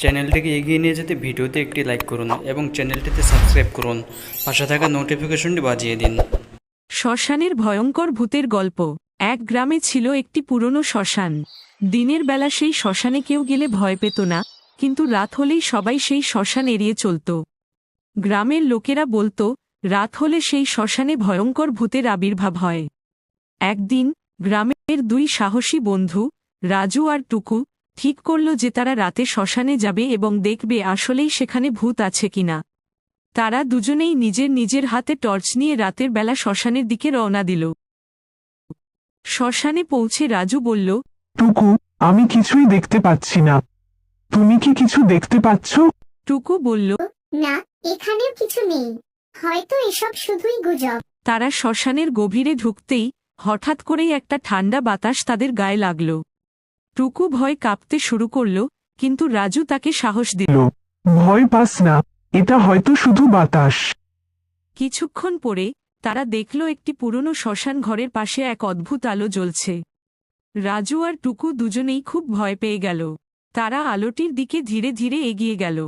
চ্যানেলটিকে এগিয়ে নিয়ে যেতে ভিডিওতে একটি লাইক করুন এবং চ্যানেলটিতে সাবস্ক্রাইব করুন। পাশে থাকা নোটিফিকেশনটি বাজিয়ে দিন। শ্মশানের ভয়ঙ্কর ভূতের গল্প। এক গ্রামে ছিল একটি পুরনো শ্মশান। দিনের বেলা সেই শ্মশানে কেউ গেলে ভয় পেত না, কিন্তু রাত হলেই সবাই সেই শ্মশান এড়িয়ে চলত। গ্রামের লোকেরা বলতো, রাত হলে সেই শ্মশানে ভয়ঙ্কর ভূতের আবির্ভাব হয়। একদিন গ্রামের দুই সাহসী বন্ধু, রাজু আর টুকু ঠিক করল যে তারা রাতে শ্মশানে যাবে এবং দেখবে আসলেই সেখানে ভূত আছে কিনা। তারা দুজনেই নিজের নিজের হাতে টর্চ নিয়ে রাতের বেলা শ্মশানের দিকে রওনা দিল। শ্মশানে পৌঁছে রাজু বলল টুকু আমি কিছুই দেখতে পাচ্ছি না। তুমি কি কিছু দেখতে পাচ্ছ? টুকু বলল না এখানেও কিছু নেই। হয়তো এসব শুধুই গুজব। তারা শ্মশানের গভীরে ঢুকতেই হঠাৎ করেই একটা ঠান্ডা বাতাস তাদের গায়ে লাগল। টুকু ভয় কাঁপতে শুরু করল কিন্তু রাজু তাকে সাহস দিল। ভয় পাস না এটা হয়তো শুধু বাতাস। কিছুক্ষণ পরে তারা দেখল একটি পুরনো শ্মশান ঘরের পাশে এক অদ্ভুত আলো জ্বলছে। রাজু আর টুকু দুজনেই খুব ভয় পেয়ে গেল। তারা আলোটির দিকে ধীরে ধীরে এগিয়ে গেল।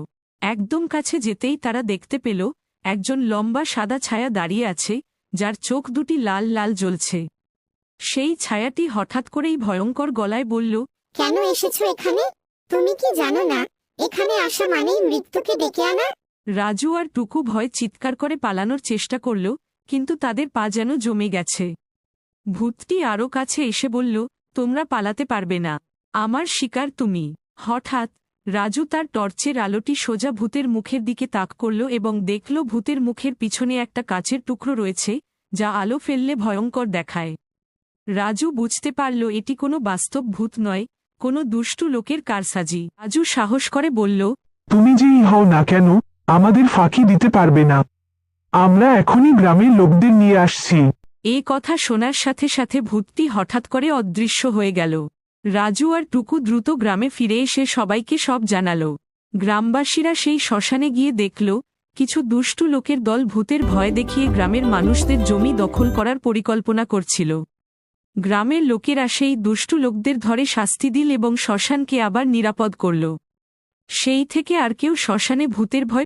একদম কাছে যেতেই তারা দেখতে পেল একজন লম্বা সাদা ছায়া দাঁড়িয়ে আছে যার চোখ দুটি লাল লাল জ্বলছে। সেই ছায়াটি হঠাৎ করেই ভয়ঙ্কর গলায় বলল কেন এসেছ এখানে? তুমি কি জানো না? এখানে আসা মানেই মৃত্যুকে ডেকে আনা? রাজু আর টুকু ভয় চিৎকার করে পালানোর চেষ্টা করল, কিন্তু তাদের পা যেন জমে গেছে। ভূতটি আরও কাছে এসে বলল, তোমরা পালাতে পারবে না। আমার শিকার তুমি। হঠাৎ, রাজু তার টর্চের আলোটি সোজা ভূতের মুখের দিকে তাক করল এবং দেখল ভূতের মুখের পিছনে একটা কাচের টুকরো রয়েছে, যা আলো ফেললে ভয়ঙ্কর দেখায়। রাজু বুঝতে পারল এটি কোনো বাস্তব ভূত নয় কোনো দুষ্টু লোকের কারসাজি। রাজু সাহস করে বলল তুমি যেই হও না কেন আমাদের ফাঁকি দিতে পারবে না। আমরা এখনই গ্রামের লোকদের নিয়ে আসছি। এ কথা শোনার সাথে সাথে ভূতটি হঠাৎ করে অদৃশ্য হয়ে গেল। রাজু আর টুকু দ্রুত গ্রামে ফিরে এসে সবাইকে সব জানাল। গ্রামবাসীরা সেই শ্মশানে গিয়ে দেখল কিছু দুষ্টু লোকের দল ভূতের ভয় দেখিয়ে গ্রামের মানুষদের জমি দখল করার পরিকল্পনা করছিল। গ্রামের লোকেরা সেই দুষ্টু লোকদের ধরে শাস্তি দিল এবং শ্মশানকে আবার নিরাপদ করল। সেই থেকে আর কেউ শ্মশানে ভূতের ভয়